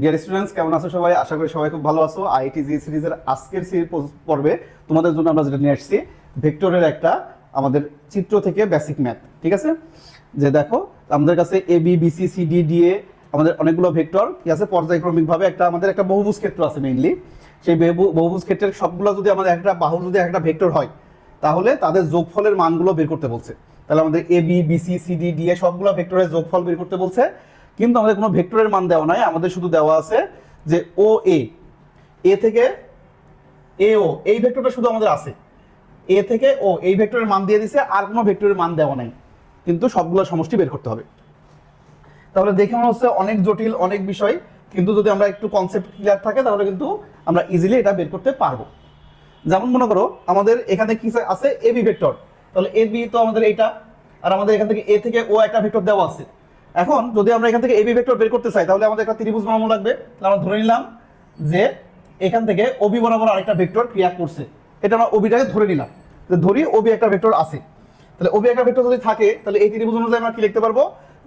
Dear students কেমন আছো সবাই? আশা করি সবাই খুব ভালো আছো। আইটি জি সিরিজের আজকের সিরিজ পর্বে তোমাদের জন্য আমরা যেটা নিয়ে আসছি, ভেক্টরের একটা আমাদের চিত্র থেকে বেসিক ম্যাথ ঠিক আছে? যে দেখো, আমাদের কাছে A B B C C D D A আমাদের অনেকগুলো ভেক্টর কি আছে? পর্যায়ক্রমিকভাবে একটা আমাদের একটা বহুভুজ ক্ষেত্র আছে মেইনলি সেই বহু- বহুভুজ ক্ষেত্রের সবগুলো যদি আমাদের একটা বাহু যদি একটা ভেক্টর হয়, তাহলে তাদের যোগফলের মানগুলো বের করতে বলছে। তাহলে আমাদের A B B C C D D A সবগুলো ভেক্টরের যোগফল বের করতে বলছে। কিন্তু আমাদের কোনো ভেক্টরের মান দেওয়া নাই, আমাদের শুধু দেওয়া আছে যে ও এ এ থেকে এ ও এই ভেক্টরটা শুধু আমাদের আছে। এ থেকে ও এই ভেক্টরের মান দিয়ে দিছে, আর কোনো ভেক্টরের মান দেওয়া নাই। কিন্তু সবগুলো সমষ্টি বের করতে হবে। তাহলে দেখে মনে হচ্ছে অনেক জটিল, অনেক বিষয়, কিন্তু যদি আমরা একটু কনসেপ্ট ক্লিয়ার থাকে, তাহলে কিন্তু আমরা ইজিলি এটা বের করতে পারব। যেমন মনে করো, আমাদের এখানে কি আছে? A B vector. তাহলে এ বি তো আমাদের এটা আর আমাদের এখান থেকে এ থেকে ও একটা ভেক্টর দেওয়া আছে। এখন যদি আমরা এখান থেকে এ বি ভেক্টর বের করতে চাই, তাহলে আমাদের একটা ত্রিভুজ বানানো লাগবে। আমরা ধরে নিলাম যে এখান থেকে ওবি বরাবর আরেকটা ভেক্টর ক্রিয়া করছে। এটা আমরা ওবিটাকে ধরে নিলাম। ধরি ওবি একটা ভেক্টর আছে। তাহলে ওবি একটা ভেক্টর যদি থাকে, তাহলে এই ত্রিভুজ অনুযায়ী আমরা কি লিখতে পারব?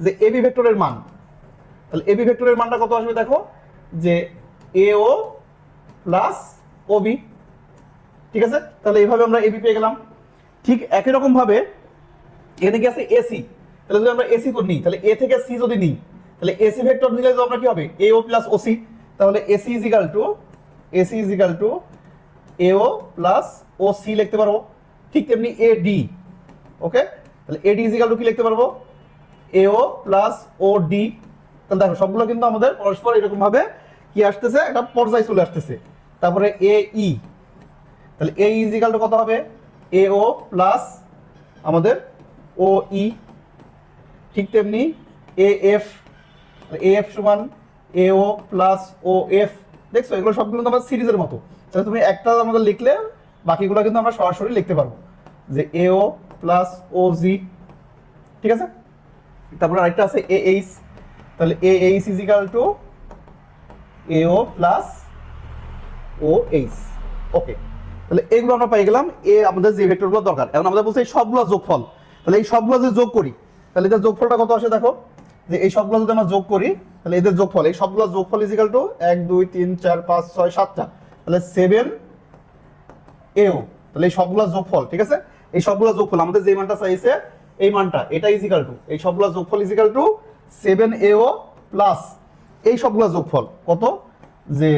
যে এবি ভেক্টরের মান। তাহলে এবি ভেক্টরের মানটা কত আসবে দেখো? যে এ ও প্লাস ওবি ঠিক আছে? তাহলে এইভাবে আমরা এবি পেয়ে গেলাম। ঠিক একই রকম ভাবে এখানে কি আছে? এসি তাহলে যদি আমরা এসি নিই, তাহলে এ থেকে সি যদি নিই, তাহলে এসি ভেক্টর নিলে তো আমরা কি হবে? A O plus O C তাহলে A C is equal to A C is equal to A O plus O C লিখতে পারব। ঠিক তেমনি এ ডি ওকে তাহলে A D is equal to কি লিখতে পারব? এ ও প্লাস ও ডি তাহলে দেখো, সবগুলো কিন্তু আমাদের পরস্পর এরকম ভাবে কি আসতেছে? একটা পর্যায় চলে আসতেছে। তারপরে এ ই তাহলে এ ইজ ইকাল টু কত হবে? এ ও প্লাস আমাদের ও ই ঠিক তেমনি এ এফ এ এফ সমান এ ও প্লাস ও এফ দেখছ, এগুলো সবগুলো তো আমার সিরিজের মতো। তাহলে তুমি একটা আমাদের লিখলে, বাকিগুলো কিন্তু আমরা সরাসরি লিখতে পারব। যে এ ও প্লাস ও জি ঠিক আছে? তারপরে আরেকটা আছে এ এইচ তাহলে A H is equal to A O plus O H okay তাহলে এগুলো আমরা পাই গেলাম। এ আমাদের যে ভেক্টরগুলো দরকার। এখন আমাদের বলছে এই সবগুলো যোগফল। তাহলে এই সবগুলো যদি যোগ করি তাহলে এদের যোগফলটা কত আসে দেখো? যে এই সবগুলো যদি আমরা যোগ করি, তাহলে এদের যোগফল, এই সবগুলো যোগফল ইজ ইকাল টু এক, দুই, তিন, চার, পাঁচ, ছয়, সাতটা। তাহলে সেভেন এও তাহলে এই সবগুলো যোগফল, ঠিক আছে? এই সবগুলো যোগফল, আমাদের যে মানটা চাইছে, এই মানটা, এটা ইজ ইকাল টু এই সবগুলো যোগফল is equal to seven A O plus এই সবগুলো যোগফল, কত? যে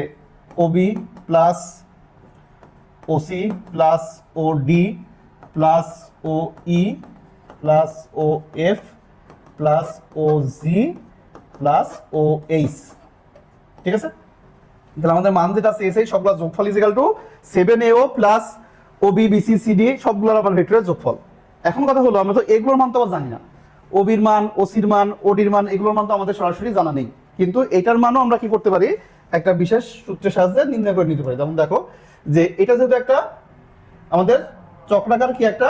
O B plus O C plus O D plus O E plus O F plus O G plus O H ঠিক আছে? তাহলে আমাদের মান যেটা আছে এসে সবগুলো যোগফল is equal to seven A O plus O B B C C D সবগুলোর আবার ভেক্টরের যোগফল। এখন কথা হলো, আমরা তো এগুলোর মান তো আবার জানি না। ওবির মান ওসির মান ওডির মান, এগুলোর মান তো আমাদের সরাসরি জানা নেই। কিন্তু এটার মানও আমরা কি করতে পারি? একটা বিশেষ সূত্রের সাহায্যে নির্ণয় করে নিতে পারি। যেমন দেখো যে এটা যেহেতু একটা আমাদের চক্রাকার কি একটা?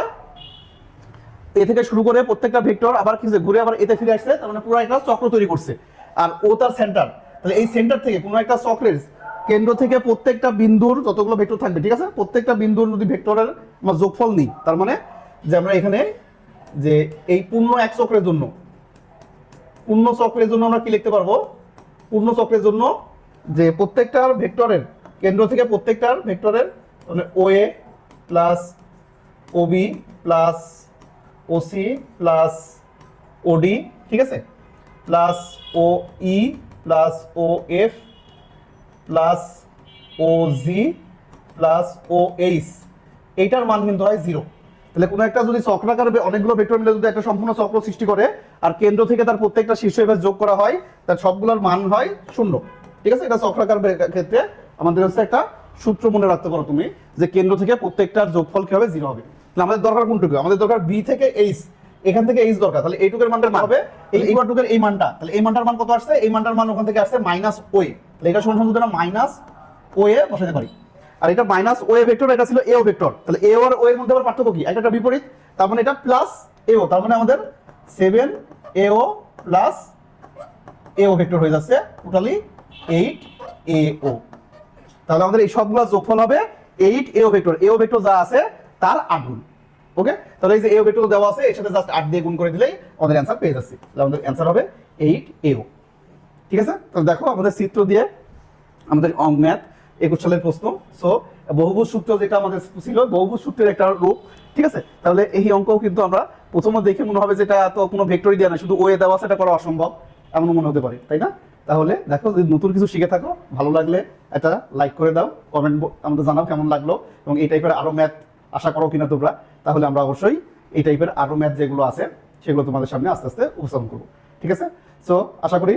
এ থেকে শুরু করে প্রত্যেকটা ভেক্টর আবার কি যে ঘুরে আবার এতে ফিরে আসছে, তার মানে পুরো একটা চক্র তৈরি করছে। আর ও তার সেন্টার তাহলে এই সেন্টার থেকে কোনো একটা চক্রের কেন্দ্র থেকে প্রত্যেকটা বিন্দুর যতগুলো ভেক্টর থাকবে, ঠিক আছে? প্রত্যেকটা বিন্দুর যদি ভেক্টরের আমরা যোগফল নিই, তার মানে যে আমরা এখানে যে এই পূর্ণ এক চক্রের জন্য, পূর্ণ চক্রের জন্য আমরা কি লিখতে পারব? পূর্ণ চক্রের জন্য যে প্রত্যেকটার ভেক্টরের কেন্দ্র থেকে প্রত্যেকটার ভেক্টরের মানে O A plus O B plus O C plus O D ঠিক আছে? Plus O E plus O F plus O G plus O H এইটার মান কিন্তু হয় জিরো তাহলে কোনো একটা যদি চক্রাকার অনেকগুলো ভেক্টর মিলে যদি একটা সম্পূর্ণ চক্র সৃষ্টি করে, আর কেন্দ্র থেকে তার প্রত্যেকটা শীর্ষ এবার যোগ করা হয়, তার সবগুলোর মান হয় শূন্য। ঠিক আছে? এটা চক্রাকার ক্ষেত্রে আমাদের হচ্ছে একটা সূত্র মনে রাখতে পারো তুমি, যে কেন্দ্র থেকে প্রত্যেকটার যোগফল কি হবে জিরো হবে। তাহলে আমাদের দরকার কোনটুকু? আমাদের দরকার বি থেকে এইচ এখান থেকে এইচ দরকার। তাহলে এইটুকের মানটার মান হবে? এই এইবারটুকের এই মানটা। তাহলে এই মানটার মান কত আসছে? এই মানটার মান ওখান থেকে আসছে মাইনাস ওয়ে তাহলে এটা সমান সমান মাইনাস ও এ বসাতে পারি। আর এটা মাইনাস ও এ ভেক্টর এটা ছিল এও ভেক্টর তাহলে এ আর ও এর মধ্যে আবার পার্থক্য কি? একটা একটা বিপরীত। তার মানে এটা প্লাস এও তার মানে আমাদের সেভেন এও প্লাস এও ভেক্টর হয়ে যাচ্ছে টোটালি এইট এ ও তাহলে আমাদের এই সবগুলো যোগফল হবে এইট এও ভেক্টর এও ভেক্টর যা আছে তার আট গুণ ওকে তাহলে এই যে এও ভেক্টর দেওয়া আছে, এর সাথে জাস্ট আট দিয়ে গুণ করে দিলেই আমাদের অ্যান্সার পেয়ে যাচ্ছি। তাহলে আমাদের অ্যান্সার হবে এইট এও ঠিক আছে? তো দেখো আমাদের চিত্র দিয়ে আমাদের অঙ্ক ম্যাথ একুশ সালের প্রশ্ন। সো বহুভুজ সূত্র যেটা আমাদের ছিল, বহুভুজ সূত্রের একটা রূপ। ঠিক আছে? তাহলে এই অঙ্কও কিন্তু আমরা প্রথমে দেখে মনে হবে যেটা তো কোনো ভেক্টরই দেওয়া না শুধু ওয়ে দেওয়া সেটা করা অসম্ভব। এমন মনে হতে পারে, তাই না? তাহলে দেখো, যদি নতুন কিছু শিখে থাকো, ভালো লাগলে একটা লাইক করে দাও কমেন্ট আমাদের জানাও কেমন লাগল, এবং এই টাইপের আরও ম্যাথ আশা করো কিনা তোমরা, তাহলে আমরা অবশ্যই এই টাইপের আরও ম্যাথ যেগুলো আছে, সেগুলো তোমাদের সামনে আস্তে আস্তে উপস্থাপন করব। ঠিক আছে? সো আশা করি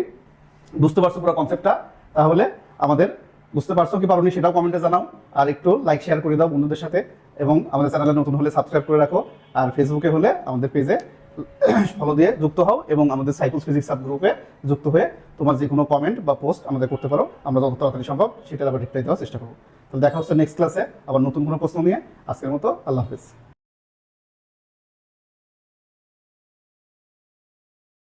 বুঝতে পারছ পুরো কনসেপ্টটা তাহলে আমাদের বুঝতে পারছ কি পারোনি সেটাও কমেন্টে জানাও, আর একটু লাইক শেয়ার করে দাও বন্ধুদের সাথে, এবং আমাদের চ্যানেলে নতুন হলে সাবস্ক্রাইব করে রাখো, আর ফেসবুকে হলে আমাদের পেজে ফলো দিয়ে যুক্ত হও এবং আমাদের সাইকোস ফিজিক্স সাব গ্রুপে যুক্ত হয়ে তোমার যে কোনো কমেন্ট বা পোস্ট আমাদের করতে পারো। আমরা যত তাড়াতাড়ি সম্ভব সেটার আবার রিপ্লাই দেওয়ার চেষ্টা করব। তাহলে দেখা হচ্ছে নেক্সট ক্লাসে আবার নতুন কোনো প্রশ্ন নিয়ে। আজকের মতো আল্লাহ হাফিজ।